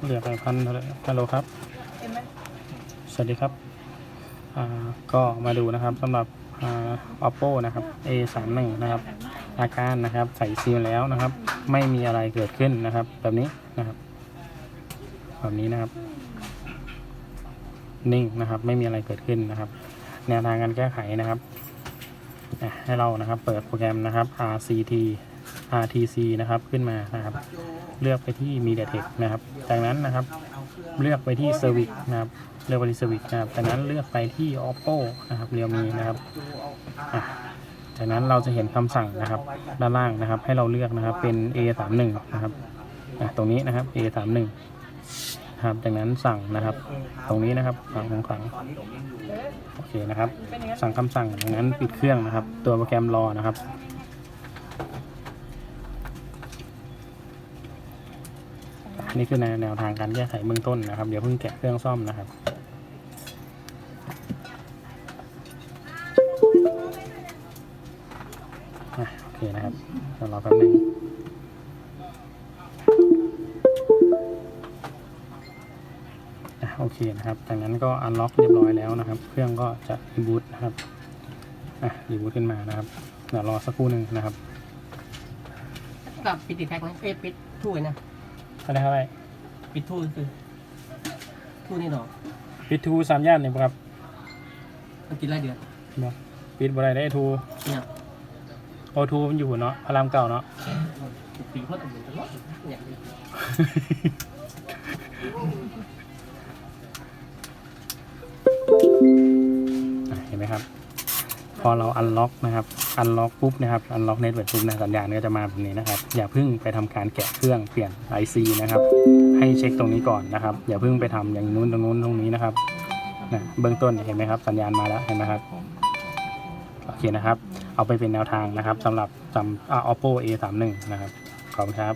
เหลือไปพันเท่าไหร่ฮัลโหลครับสวัสดีครับอ่าก็มาดูนะครับสำหรับอ่า oppo นะครับ a 3 1นะครับ อาการนะครับใส่ซีลแล้วนะครับ ไม่มีอะไรเกิดขึ้นนะครับ แบบนี้นะครับ แบบนี้นะครับ นิ่งนะครับ ไม่มีอะไรเกิดขึ้นนะครับ แนวทางการแก้ไขนะครับให้เรานะครับ เปิดโปรแกรมนะครับ RCT RTC นะครับขึ้นมานะครับ เลือกไปที่ MediaTek นะครับ จากนั้นนะครับเลือกไปที่ Service นะครับเลือกไปที่ Service นะครับจากนั้นเลือกไปที่ Oppo นะครับ Realme นะครับจากนั้นเราจะเห็นคำสั่งนะครับ ด้านล่างนะครับ ให้เราเลือกนะครับเป็น A31 นะครับตรงนี้นะครับ A31 ครับจากนั้นสั่งนะครับ ตรงนี้นะครับสั่งของสั่งโอเคนะครับ สั่งคำสั่งจากนั้นปิดเครื่องนะครับ ตัวโปรแกรมรอนะครับ นี่คือแนวแนวทางการแก้ไขเบื้องต้นนะครับ เดี๋ยวเพิ่งแกะเครื่องซ่อมนะครับโอเคนะครับเดี๋ยวรอแป๊บนึงอะโอเคนะครับ จากนั้นก็อันล็อกเรียบร้อยแล้วนะครับ เครื่องก็จะรีบูตนะครับ อะรีบูตขึ้นมานะครับ เดี๋ยวรอสักครู่หนึ่งนะครับ กับปิดติดแท็กนะเอ้ยปิดทู่นะ อะไรครับไปปิดทู่คือทู่นี่หนอปิดทูสามย่านเนี่ยครับมันกินไรเดือนบอกปิดบรายได้ทูเนี่ยโอทูมันอยู่เนาะพารามเก่าเนาะปีโคตรเหมือนกันเนี่ยอะเห็นไหมครับ พอเราอันล็อกนะครับ อันล็อกปุ๊บนะครับ อันล็อกเน็ตเวิร์ปุ๊บนะสัญญาณก็จะมาแบบนี้นะครับ อย่าเพิ่งไปทำการแกะเครื่องเปลี่ยน IC นะครับ ให้เช็คตรงนี้ก่อนนะครับ อย่าเพิ่งไปทำอย่างนู้นตรงนู้นตรงนี้นะครับนะเบื้องต้นเห็นไหมครับ สัญญาณมาแล้วเห็นไหมครับโอเคนะครับ เอาไปเป็นแนวทางนะครับสำหรับจำอ่า oppo a 3 1นะครับขอบคุณครับ